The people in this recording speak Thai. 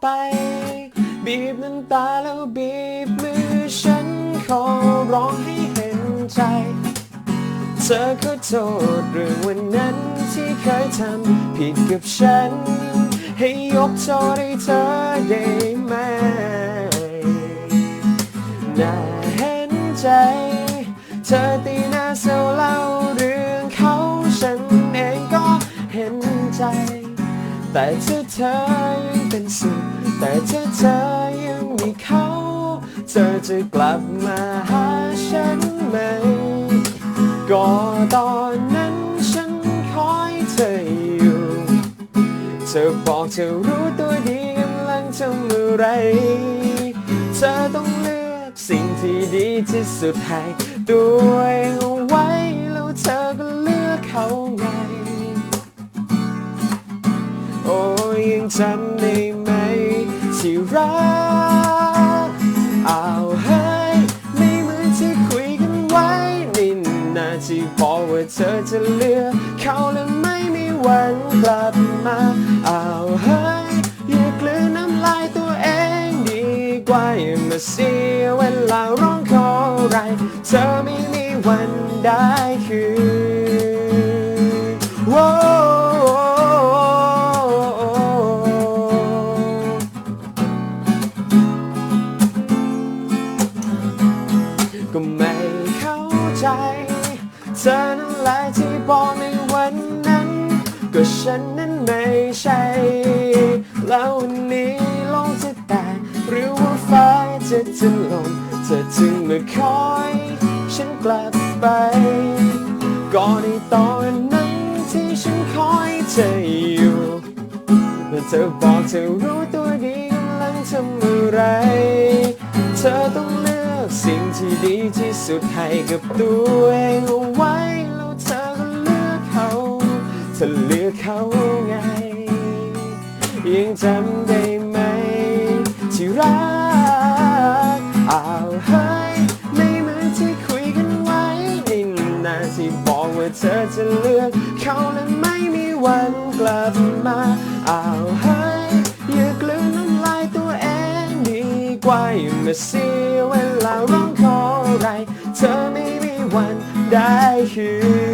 ไป บีบน้ำตาแล้วบีบมือฉันขอร้องให้เห็นใจ เธอขอโทษเรื่องวันนั้นที่เคยทำผิดกับฉัน ให้ยกโทษให้เธอได้ไหมน่าเห็นใจ เธอตีหน้าเศร้าเล่าเรื่องเขาฉันเองก็เห็นใจ แต่เธอเธอ เป็นสุข แต่เธอเธอยังมีเขา เธอจะกลับมาหาฉันไหม ก็ตอนนั้นฉันคอยเธออยู่ เธอบอกเธอรู้ตัวดีกำลังทำอะไร เธอต้องเลือกสิ่งที่ดีที่สุดให้ตัวเองเอาไว้แล้ว ยยังจำได้ไหมที่รักเอาวเฮ้ไม่เหมือนที่คุยกันไว้นี่นาที่บอกว่าเธอจะเลือกเขาและไม่มีวันกลับมาเอาวเฮ้ยอย่ากลืนน้ำลายตัวเองดีกว่าอย่ามาเสียเวลาร้องขออะไร เธอไม่มีวันได้คืน ไม่เข้าใจเธอนั่นแหละที่บอกในวันนั้น ก็ฉันนั้นไม่ใช่ แล้ววันนี้โลกจะแตกหรือว่าฟ้าจะถล่มเธอจึงมาคอย ฉันกลับไปก่อนในตอนนั้นที่ฉันคอยเธออยู่แต่เธอบอกเธอรู้ตัวดีกำลังทำอะไร สิ่งที่ดีที่สุดให้กับตัวเองเอาไว้แล้วเธอก็เลือกเขาเธอเลือกเขาไง ยังจำได้ไหม ที่รักอ้าวเฮ้ยไม่เหมือนที่คุยกันไว้นี่นาที่บอกว่าเธอจะเลือกเขาและไม่มีวันกลับมาอ้าวเฮ้ยอย่ากลืนน้ำลายตัวเองดีกว่าอย่ามาเสีย เธ